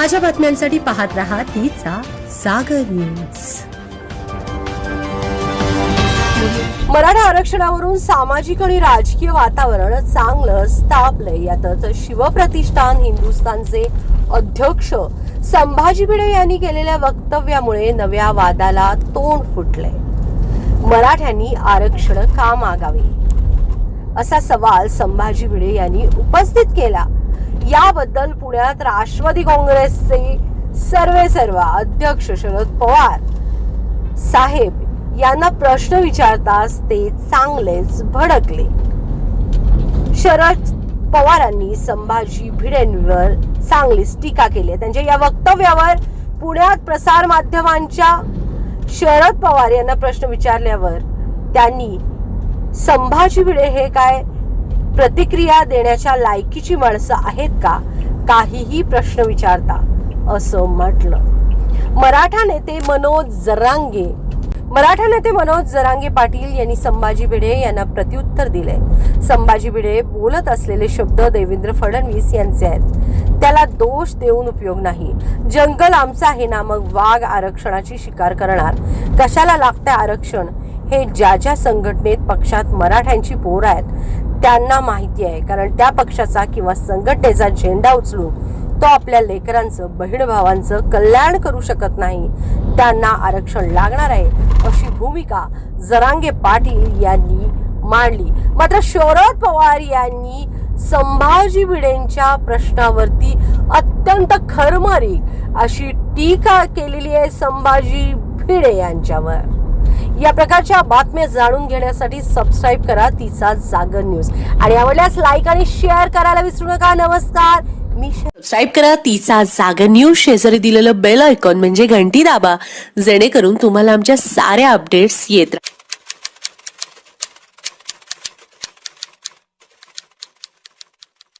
ताज्या बातम्यांसाठी पाहत रहा तिचा सागर न्यूज. मराठा आरक्षणावरून सामाजिक आणि राजकीय वातावरण चांगलं तापलंय यातच शिवप्रतिष्ठान हिंदुस्थानचे अध्यक्ष संभाजी भिडे यांनी केलेल्या वक्तव्यामुळे नव्या वादाला तोंड फुटलंय. मराठ्यांनी आरक्षण का मागावे? असा सवाल संभाजी भिडे यांनी उपस्थित केला. याबद्दल पुण्यात राष्ट्रवादी काँग्रेसचे सर्वे सर्व अध्यक्ष शरद पवार साहेब यांना प्रश्न विचारताच ते चांगलेच भडकले. शरद पवारांनी संभाजी भिडेंवर चांगलीच टीका केली. त्यांच्या या वक्तव्यावर पुण्यात प्रसार माध्यमांच्या शरद पवार यांना प्रश्न विचारल्यावर त्यांनी संभाजी भिडे हे काय प्रतिक्रिया देण्याच्या लायकीची माणसं आहेत का? काहीही प्रश्न विचारता असं म्हटलं. मराठा नेते मनोज जरांगे. मराठा नेते मनोज जरांगे पाटील यांनी संभाजी भिडे यांना प्रत्युत्तर दिले संभाजी भिडे बोलत असलेले शब्द देवेंद्र फडणवीस यांचे आहेत. त्याला दोष देऊन उपयोग नाही. जंगल आमचं आहे ना मग वाघ आरक्षणाची शिकार करणार? कशाला लागतंय आरक्षण? हे ज्या ज्या संघटनेत पक्षात मराठ्यांची पोर आहेत त्यांना माहिती आहे. कारण त्या पक्षाचा किंवा संघटनेचा झेंडा उचलून तो आपल्या लेकरांचं बहीण भावांचं कल्याण करू शकत नाही. त्यांना आरक्षण लागणार आहे अशी भूमिका जरांगे पाटील यांनी मांडली. मात्र शरद पवार यांनी संभाजी भिडेंच्या प्रश्नावरती अत्यंत खरमारी अशी टीका केलेली आहे संभाजी भिडे यांच्यावर. या प्रकारच्या बातम्या जाणून घेण्यासाठी सबस्क्राईब करा तिचा जागर न्यूज आणि आवडल्यास लाईक आणि शेअर करायला विसरू नका. नमस्कार. मी सबस्क्राईब करा तिचा जागर न्यूज शेजारी दिलेलं बेल आयकॉन म्हणजे घंटी दाबा. जेणेकरून तुम्हाला आमच्या साऱ्या अपडेट्स येत राहतात